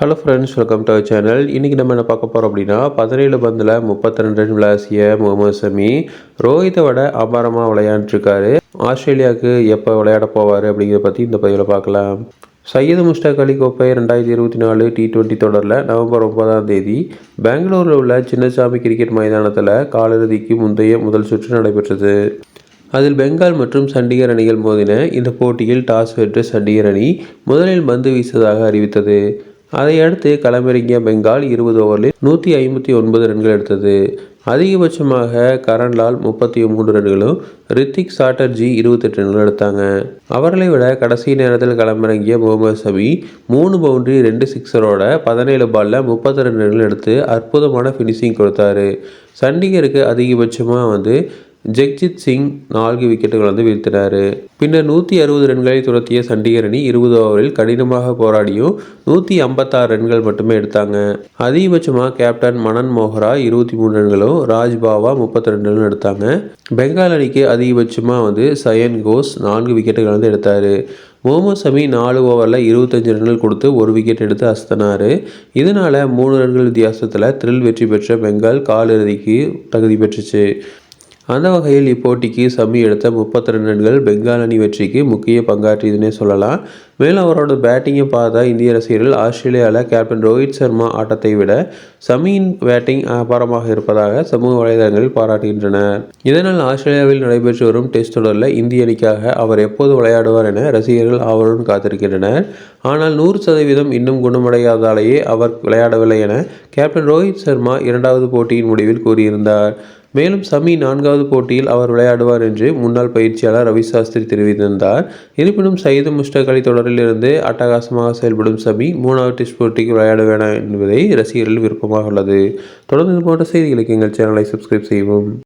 Hello friends welcome to channel இன்றைக்கி நம்ம என்ன பார்க்க போகிறோம் அப்படின்னா பதினேழு பந்தில் முப்பத்தி ரெண்டு ரன் விளாசிய முகமது சமி ரோஹித்தை விட அபாரமாக விளையாண்டுருக்காரு. ஆஸ்திரேலியாவுக்கு எப்போ விளையாட போவார் அப்படிங்கிறத பற்றி இந்த பதிவில் பார்க்கலாம். சையது முஸ்டாக் அலி கோப்பை ரெண்டாயிரத்தி இருபத்தி நாலு டி டுவெண்ட்டி தொடரில் நவம்பர் ஒன்பதாம் தேதி பெங்களூரில் உள்ள சின்னசாமி கிரிக்கெட் மைதானத்தில் காலிறுதிக்கு முந்தைய முதல் சுற்று நடைபெற்றது. அதில் பெங்கால் மற்றும் சண்டிகர் அணிகள் மோதின இந்த போட்டியில் டாஸ் வென்று சண்டிகர் அணி முதலில் பந்து வீசுவதாக அறிவித்தது. அதையடுத்து களமிறங்கிய பெங்கால் இருபது ஓவரில் நூற்றி ஐம்பத்தி ஒன்பது ரன்கள் எடுத்தது. அதிகபட்சமாக கரன்லால் முப்பத்தி மூன்று ரன்களும் ரித்திக் சாட்டர்ஜி இருபத்தெட்டு ரன்கள் எடுத்தாங்க. அவர்களை விட கடைசி நேரத்தில் களமிறங்கிய முகமது சமி மூணு பவுண்டரி ரெண்டு சிக்ஸரோட பதினேழு பாலில் முப்பத்தி ரெண்டு ரன்கள் எடுத்து அற்புதமான ஃபினிஷிங் கொடுத்தாரு. சண்டிகருக்கு அதிகபட்சமாக வந்து ஜெக்ஜித் சிங் நான்கு விக்கெட்டுகள் வந்து வீழ்த்தினார். பின்னர் நூற்றி அறுபது ரன்களை துரத்திய சண்டிகர் அணி இருபது ஓவரில் கடினமாக போராடியும் நூற்றி ஐம்பத்தாறு ரன்கள் மட்டுமே எடுத்தாங்க. அதிகபட்சமாக கேப்டன் மனன் மோகரா இருபத்தி மூணு ரன்களும் ராஜ் பாவா முப்பத்தி ரெண்டு ரன்களும் எடுத்தாங்க. பெங்கால் அணிக்கு அதிகபட்சமாக வந்து சயன் கோஸ் நான்கு விக்கெட்டுகள் வந்து எடுத்தார். முகமது சமி நாலு ஓவரில் இருபத்தஞ்சு ரன்கள் கொடுத்து ஒரு விக்கெட் எடுத்து அஸ்தனார் இதனால் மூணு ரன்கள் வித்தியாசத்தில் த்ரில் வெற்றி பெற்ற பெங்கால் காலிறுதிக்கு தகுதி பெற்றுச்சு. அந்த வகையில் இப்போட்டிக்கு சமி எடுத்த முப்பத்தி ரெண்டு ரன்கள் பெங்கால் அணி வெற்றிக்கு முக்கிய பங்காற்றியதுன்னே சொல்லலாம். மேலும் அவரோட பேட்டிங்கை பார்த்தா இந்திய ரசிகர்கள் ஆஸ்திரேலியாவில் கேப்டன் ரோஹித் சர்மா ஆட்டத்தை விட சமியின் பேட்டிங் அபாரமாக இருப்பதாக சமூக வலைதளங்களில் பாராட்டுகின்றனர். இதனால் ஆஸ்திரேலியாவில் நடைபெற்று வரும் டெஸ்ட் தொடரில் இந்திய அணிக்காக அவர் எப்போது விளையாடுவார் என ரசிகர்கள் ஆவலுடன் காத்திருக்கின்றனர். ஆனால் நூறு சதவீதம் இன்னும் குணமடையாதாலேயே அவர் விளையாடவில்லை என கேப்டன் ரோஹித் சர்மா இரண்டாவது போட்டியின் முடிவில் கூறியிருந்தார். மேலும் சமி நான்காவது போட்டியில் அவர் விளையாடுவார் என்று முன்னாள் பயிற்சியாளர் ரவி சாஸ்திரி தெரிவித்திருந்தார். இருப்பினும் சயிது முஸ்டக் அலி தொடரிலிருந்து அட்டகாசமாக செயல்படும் சமி மூணாவது டெஸ்ட் போட்டிக்கு விளையாட வேண்டாம் என்பதை ரசிகர்கள் விருப்பமாக உள்ளது. தொடர்ந்து இது போன்ற செய்திகளுக்கு எங்கள் சேனலை சப்ஸ்கிரைப் செய்வோம்